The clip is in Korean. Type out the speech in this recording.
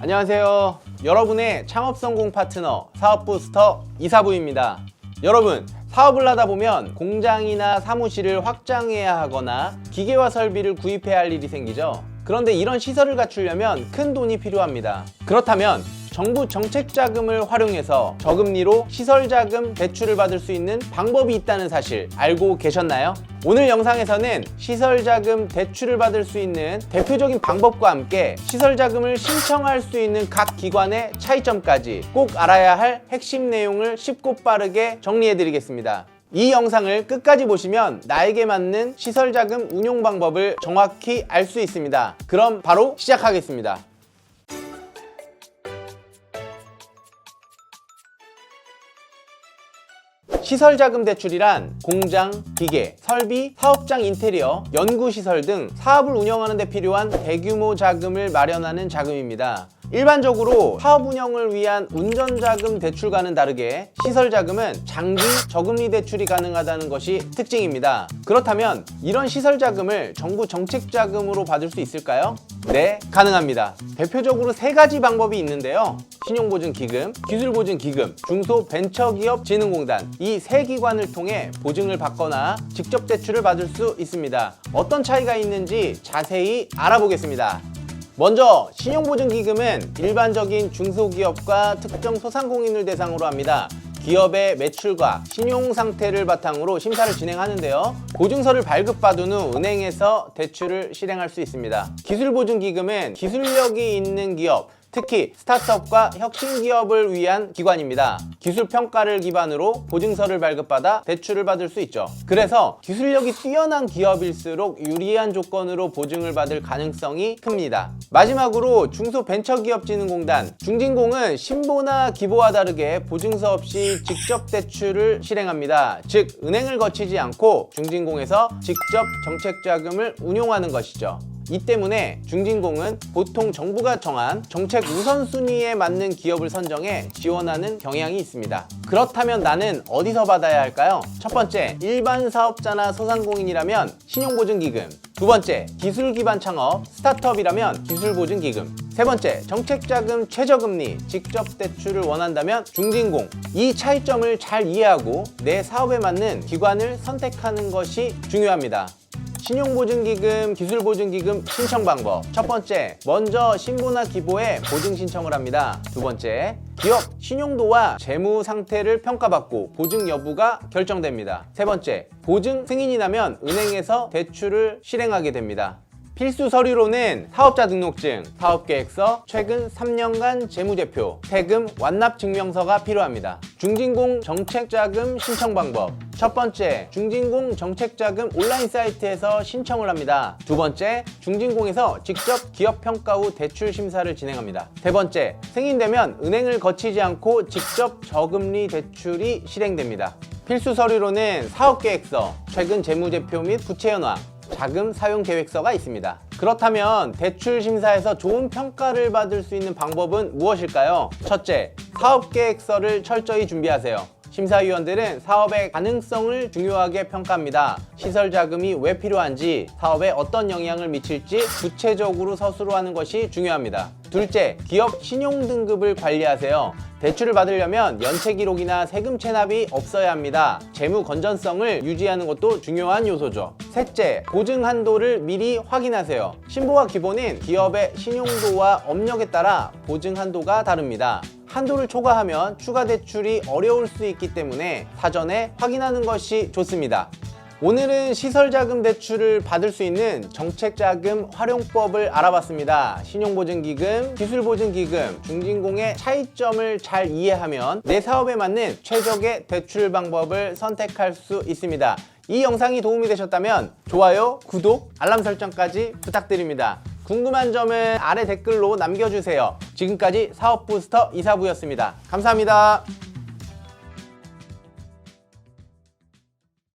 안녕하세요. 여러분의 창업 성공 파트너 사업 부스터 이사부입니다. 여러분, 사업을 하다 보면 공장이나 사무실을 확장해야 하거나 기계와 설비를 구입해야 할 일이 생기죠. 그런데 이런 시설을 갖추려면 큰 돈이 필요합니다. 그렇다면 정부 정책 자금을 활용해서 저금리로 시설 자금 대출을 받을 수 있는 방법이 있다는 사실 알고 계셨나요? 오늘 영상에서는 시설 자금 대출을 받을 수 있는 대표적인 방법과 함께 시설 자금을 신청할 수 있는 각 기관의 차이점까지 꼭 알아야 할 핵심 내용을 쉽고 빠르게 정리해 드리겠습니다. 이 영상을 끝까지 보시면 나에게 맞는 시설 자금 운용 방법을 정확히 알 수 있습니다. 그럼 바로 시작하겠습니다. 시설 자금 대출이란 공장, 기계, 설비, 사업장 인테리어, 연구 시설 등 사업을 운영하는 데 필요한 대규모 자금을 마련하는 자금입니다. 일반적으로 사업 운영을 위한 운전 자금 대출과는 다르게 시설 자금은 장기 저금리 대출이 가능하다는 것이 특징입니다. 그렇다면 이런 시설 자금을 정부 정책 자금으로 받을 수 있을까요? 네, 가능합니다. 대표적으로 세 가지 방법이 있는데요. 신용보증기금, 기술보증기금, 중소벤처기업진흥공단 이 세 기관을 통해 보증을 받거나 직접 대출을 받을 수 있습니다. 어떤 차이가 있는지 자세히 알아보겠습니다. 먼저 신용보증기금은 일반적인 중소기업과 특정 소상공인을 대상으로 합니다. 기업의 매출과 신용 상태를 바탕으로 심사를 진행하는데요. 보증서를 발급받은 후 은행에서 대출을 실행할 수 있습니다. 기술보증기금은 기술력이 있는 기업, 특히 스타트업과 혁신 기업을 위한 기관입니다. 기술 평가를 기반으로 보증서를 발급받아 대출을 받을 수 있죠. 그래서 기술력이 뛰어난 기업일수록 유리한 조건으로 보증을 받을 가능성이 큽니다. 마지막으로 중소벤처기업진흥공단 중진공은 신보나 기보와 다르게 보증서 없이 직접 대출을 실행합니다. 즉 은행을 거치지 않고 중진공에서 직접 정책 자금을 운용하는 것이죠. 이 때문에 중진공은 보통 정부가 정한 정책 우선순위에 맞는 기업을 선정해 지원하는 경향이 있습니다. 그렇다면 나는 어디서 받아야 할까요? 첫 번째, 일반 사업자나 소상공인이라면 신용보증기금. 두 번째, 기술 기반 창업, 스타트업이라면 기술보증기금. 세 번째, 정책자금 최저금리, 직접 대출을 원한다면 중진공. 이 차이점을 잘 이해하고 내 사업에 맞는 기관을 선택하는 것이 중요합니다. 신용보증기금, 기술보증기금 신청 방법. 첫 번째, 먼저 신고나 기보에 보증 신청을 합니다. 두 번째, 기업 신용도와 재무 상태를 평가받고 보증 여부가 결정됩니다. 세 번째, 보증 승인이 나면 은행에서 대출을 실행하게 됩니다. 필수 서류로는 사업자 등록증, 사업계획서, 최근 3년간 재무제표, 세금 완납 증명서가 필요합니다. 중진공 정책자금 신청 방법. 첫 번째, 중진공 정책자금 온라인 사이트에서 신청을 합니다. 두 번째, 중진공에서 직접 기업 평가 후 대출 심사를 진행합니다. 세 번째, 승인되면 은행을 거치지 않고 직접 저금리 대출이 실행됩니다. 필수 서류로는 사업계획서, 최근 재무제표 및 부채연화, 자금 사용 계획서가 있습니다. 그렇다면 대출 심사에서 좋은 평가를 받을 수 있는 방법은 무엇일까요? 첫째, 사업 계획서를 철저히 준비하세요. 심사위원들은 사업의 가능성을 중요하게 평가합니다. 시설 자금이 왜 필요한지, 사업에 어떤 영향을 미칠지 구체적으로 서술하는 것이 중요합니다. 둘째, 기업 신용 등급을 관리하세요. 대출을 받으려면 연체 기록이나 세금 체납이 없어야 합니다. 재무 건전성을 유지하는 것도 중요한 요소죠. 셋째, 보증 한도를 미리 확인하세요. 신보와 기본은 기업의 신용도와 업력에 따라 보증 한도가 다릅니다. 한도를 초과하면 추가 대출이 어려울 수 있기 때문에 사전에 확인하는 것이 좋습니다. 오늘은 시설자금 대출을 받을 수 있는 정책자금 활용법을 알아봤습니다. 신용보증기금, 기술보증기금, 중진공의 차이점을 잘 이해하면 내 사업에 맞는 최적의 대출 방법을 선택할 수 있습니다. 이 영상이 도움이 되셨다면 좋아요, 구독, 알람 설정까지 부탁드립니다. 궁금한 점은 아래 댓글로 남겨주세요. 지금까지 사업부스터 이사부였습니다. 감사합니다.